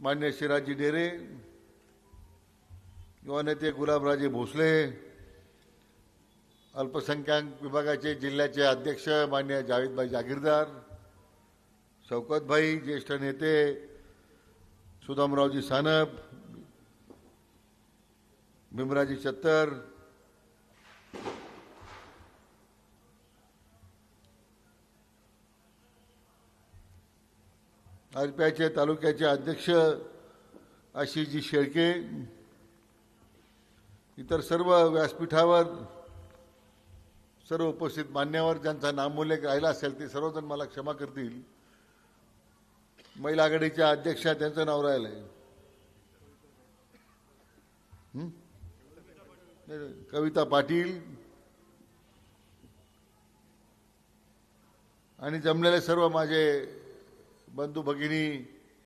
मान्य शिराजी डेरे किंवा नेते गुलाबराजे भोसले अल्पसंख्याक विभागाचे जिल्ह्याचे अध्यक्ष मान्य जावेदभाई जागीरदार शौकतभाई ज्येष्ठ नेते सुदामरावजी सानप भीमराजी चत्तर आरपीआयचे तालुक्याचे अध्यक्ष आशिषजी शेळके इतर सर्व व्यासपीठावर सर्व उपस्थित मान्यवर ज्यांचा नामोल्लेख राहिला असेल ते सर्वजण मला क्षमा करतील. महिला आघाडीच्या अध्यक्षा त्यांचं नाव राहिलंय. आहे कविता पाटील आणि जमलेले सर्व माझे bantu begini.